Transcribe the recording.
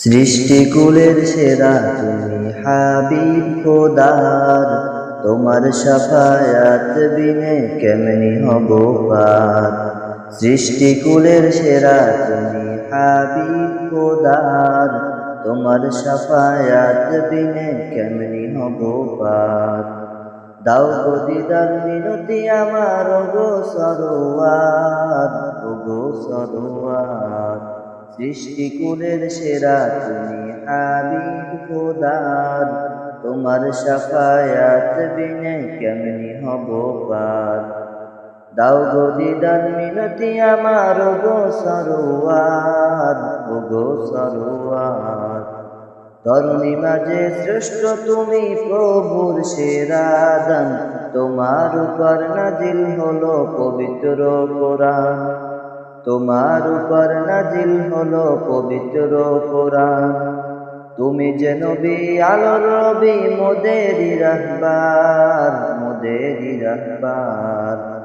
সৃষ্টিকুলের সেরা তুমি হাবিব খোদার। তোমার সাফায়াত বিনে কেমনি হব পার? সৃষ্টিকুলের সেরা তুমি হাবিব খোদার। তোমার সাফায়াত বিনে কেমনি হব পার? দাও গো দিদার মিনতি আমার গো সরোয়ার গো সরোয়ার। সৃষ্টিকুলের সেরা তুমি হাবিব খোদার। তোমার সাফায়াত বিনে কেমনি হব পার? দাও গো দিদার মিনতি আমার গো সরোয়ার, ও গো সরোয়ার। তরুণী মাঝে শ্রেষ্ঠ তুমি প্রভুর সেরা দান। তোমার উপর নাজিল হলো পবিত্র কোরআন। তোমার উপর নাজিল হলো পবিত্র কোরআন। তুমি যে নবী, আলোর রবি মোদেরি রাহবার মোদেরি রাহবার।